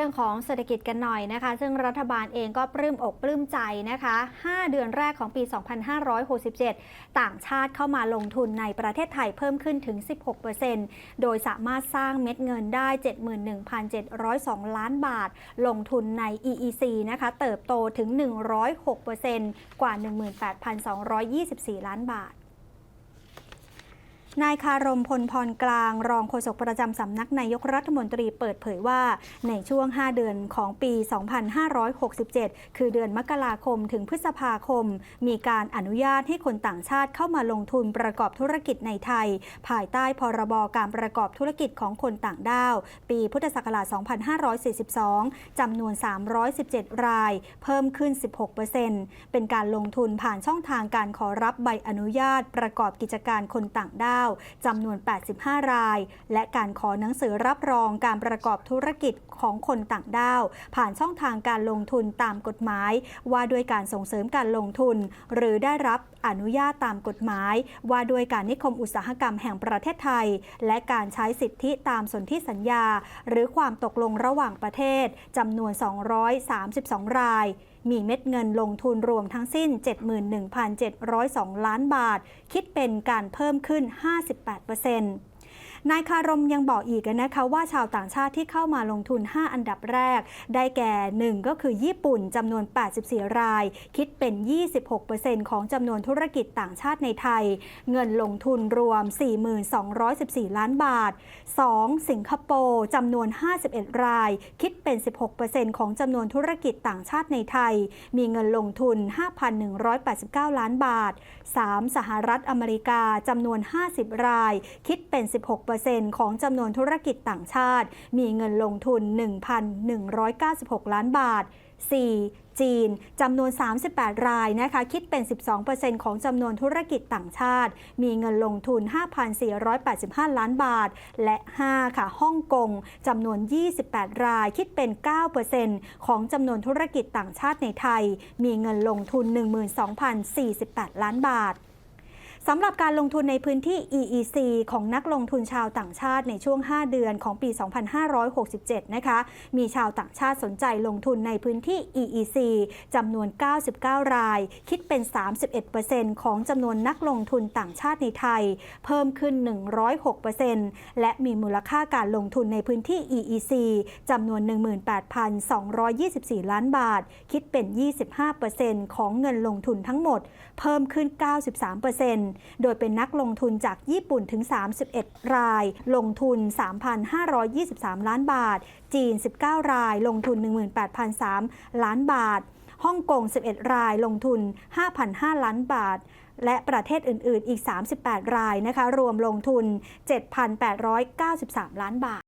รื่องของเศรษฐกิจกันหน่อยนะคะ ซึ่งรัฐบาลเองก็ปลื้มอกปลื้มใจนะคะ 5 เดือนแรกของปี 2567 ต่างชาติเข้ามาลงทุนในประเทศไทยเพิ่มขึ้นถึง 16%โดยสามารถสร้างเม็ดเงินได้ 71,702 ล้านบาท ลงทุนใน EEC นะคะ เติบโตถึง 106%กว่า 18,224 ล้านบาท นายคารมพลพรกลาง รองโฆษกประจำสำนักนายกรัฐมนตรีเปิดเผยว่า ในช่วง 5 เดือนของปี 2567 คือเดือนมกราคมถึงพฤษภาคม มีการอนุญาตให้คนต่างชาติเข้ามาลงทุนประกอบธุรกิจในไทย ภายใต้พรบการประกอบธุรกิจของคนต่างด้าว ปีพุทธศักราช 2542 จำนวน 317 ราย เพิ่มขึ้น 16%เป็นการลงทุนผ่านช่องทางการขอรับใบอนุญาตประกอบกิจการคนต่างด้าวจำนวน 85 ราย และการขอหนังสือรับรองการประกอบธุรกิจของคนต่างด้าว ผ่านช่องทางการลงทุนตามกฎหมาย ว่าด้วยการส่งเสริมการลงทุน หรือได้รับอนุญาตตามกฎหมาย ว่าด้วยการนิคมอุตสาหกรรมแห่งประเทศไทย และการใช้สิทธิตามสนธิสัญญา หรือความตกลงระหว่างประเทศจำนวน 232 รายมีเม็ดเงินลงทุนรวมทั้งสิ้น 71,702 ล้านบาท คิดเป็นการเพิ่มขึ้น 58% นายคารมยังบอกอีกนะคะว่าชาวต่างชาติที่เข้ามาลงทุน 5 อันดับแรก ได้แก่ 1 ก็คือญี่ปุ่นจำนวน 84 ราย คิดเป็น 26%ของจำนวนธุรกิจต่างชาติในไทย เงินลงทุนรวม 4,214 ล้านบาท 2. สิงคโปร์จำนวน 51 ราย คิดเป็น 16%ของจำนวนธุรกิจต่างชาติในไทย มีเงินลงทุน 5,189 ล้านบาท 3. สหรัฐอเมริกาจำนวน 50 ราย คิดเป็น 16%ของจำนวนธุรกิจต่างชาติ มีเงินลงทุน 1,196 ล้านบาท 4. จีนจำนวน 38 รายนะคะคิดเป็น 12%ของจำนวนธุรกิจต่างชาติ มีเงินลงทุน 5,485 ล้านบาท และ 5 ค่ะฮ่องกงจำนวน 28 รายคิดเป็น 9%ของจำนวนธุรกิจต่างชาติในไทย มีเงินลงทุน 12,048 ล้านบาท สำหรับการลงทุนในพื้นที่ EEC ของนักลงทุนชาวต่างชาติในช่วง 5 เดือนของปี 2567 นะคะ มีชาวต่างชาติสนใจลงทุนในพื้นที่ EEC จำนวน 99 ราย คิดเป็น 31%ของจำนวนนักลงทุนต่างชาติในไทย เพิ่มขึ้น 106%และมีมูลค่าการลงทุนในพื้นที่ EEC จำนวน 18,224 ล้านบาท คิดเป็น 25%ของเงินลงทุนทั้งหมด เพิ่มขึ้น 93%โดยเป็นนักลงทุนจากญี่ปุ่นถึง 31 ราย ลงทุน 3,523 ล้านบาท จีน 19 ราย ลงทุน 18,003 ล้านบาท ฮ่องกง 11 ราย ลงทุน 5,005 ล้านบาทและประเทศอื่น ๆ อีก 38 รายนะคะ รวมลงทุน 7,893 ล้านบาท